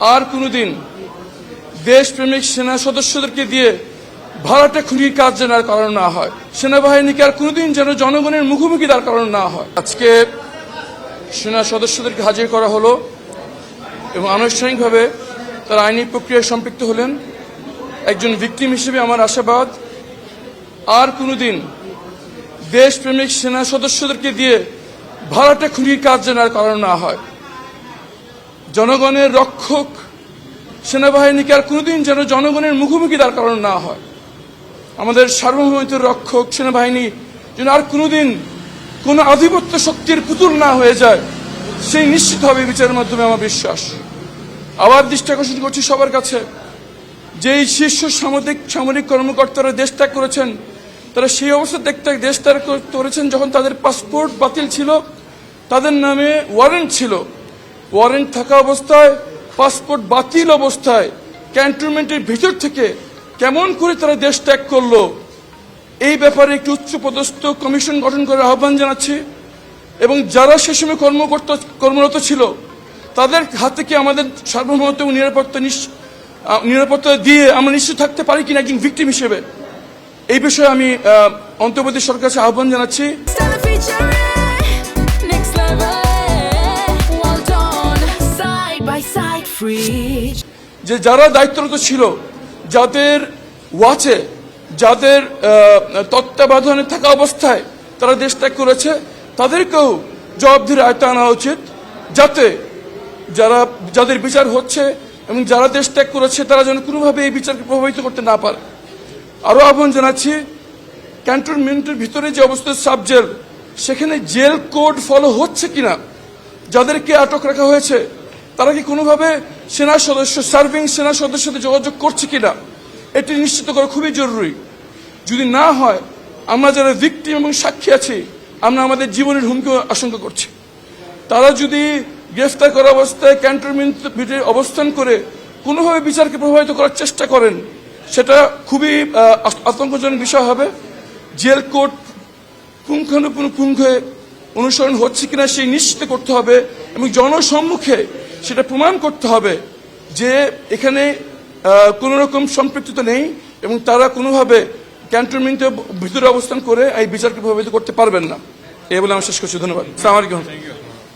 আর কোনোদিন দেশপ্রেমিক সেনা সদস্যদেরকে দিয়ে ভাড়াটে খুনির কাজ যেন আর করানো না হয়। সেনাবাহিনীকে আর কোনোদিন যেন জনগণের মুখোমুখি তার কারণ না হয়। আজকে সেনা সদস্যদেরকে হাজির করা হলো এবং আনুষ্ঠানিকভাবে তারা আইনি প্রক্রিয়ায় সম্পৃক্ত হলেন একজন ভিকটিম হিসেবে আমার আশাবাদ। আর কোনোদিন দেশপ্রেমিক সেনা সদস্যদেরকে দিয়ে ভাড়াটে খুনির কাজ যেন আর করানো না হয়। জনগণের রক্ষক সেনাবাহিনীকে আর কোনোদিন যেন জনগণের মুখোমুখি তার কারণ না হয়। আমাদের সার্বভৌমত্বের রক্ষক সেনাবাহিনী যেন আর কোনোদিন কোনো আধিপত্য শক্তির পুতুল না হয়ে যায়, সেই নিশ্চিত হবে বিচারের মাধ্যমে আমার বিশ্বাস। আবার দৃষ্টি আকর্ষণ করছি সবার কাছে। যে এই শীর্ষ সামরিক সামরিক কর্মকর্তারা দেশ ত্যাগ করেছেন, তারা সেই অবস্থা দেখতে দেশ ত্যাগ করেছেন যখন তাদের পাসপোর্ট বাতিল ছিল, তাদের নামে ওয়ারেন্ট ছিল। ওয়ারেন্ট থাকা অবস্থায়, পাসপোর্ট বাতিল অবস্থায়, ক্যান্টনমেন্টের ভিতর থেকে কেমন করে তারা দেশ ত্যাগ করল, এই ব্যাপারে একটি উচ্চপদস্থ কমিশন গঠন করার আহ্বান জানাচ্ছি এবং যারা সে সময় কর্মকর্তা, কর্মরত ছিল, তাদের হাত থেকে আমাদের সার্বভৌমত্ব এবং নিরাপত্তা নিরাপত্তা দিয়ে আমরা নিশ্চিত থাকতে পারি কিনা একজন ভিকটিম হিসেবে? এই বিষয়ে আমি অন্তর্বর্তী সরকার কাছে আহ্বান জানাচ্ছি। যে যারা দায়িত্বরত ছিল, যাদের ওয়াচে, যাদের তত্ত্বাবধানে থাকা অবস্থায় তারা দেশ ত্যাগ করেছে, তাদেরকেও জবাবদিহির আয়ত্তে আনা উচিত যাতে যারা, যাদের বিচার হচ্ছে এবং যারা দেশ ত্যাগ করেছে, তারা যেন কোনোভাবে এই বিচারকে প্রভাবিত করতে না পারে। আরও আহ্বান জানাচ্ছি, ক্যান্টনমেন্টের ভিতরে যে অবস্থিত সাব জেল সেখানে জেল কোড ফলো হচ্ছে কিনা, যাদেরকে আটক রাখা হয়েছে তারা কি কোনোভাবে সেনা সদস্য সার্ভিং সেনা সদস্যের সাথে যোগাযোগ করছে কিনা? এটি নিশ্চিত করা খুবই জরুরি। যদি না হয়, আমরা যারা ভিকটিম এবং সাক্ষী আছি, আমরা আমাদের জীবনের হুমকি আশঙ্কা করছি। তারা যদি গ্রেফতার করা অবস্থায় ক্যান্টনমেন্ট অবস্থান করে কোনোভাবে বিচারকে প্রভাবিত করার চেষ্টা করেন, সেটা খুবই আতঙ্কজনক বিষয় হবে। জেল কোর্ট পুঙ্খানুপুঙ্খে অনুসরণ হচ্ছে কিনা সেই নিশ্চিত করতে হবে এবং জনসম্মুখে সেটা প্রমাণ করতে হবে যে এখানে কোনো রকম সম্পৃক্ততা নেই এবং তারা কোনোভাবে ক্যান্টনমেন্টের ভিতরে অবস্থান করে এই বিচারকে প্রভাবিত করতে পারবেন না। এ বলে আমি শেষ করছি। ধন্যবাদ। সালাম আলাইকুম।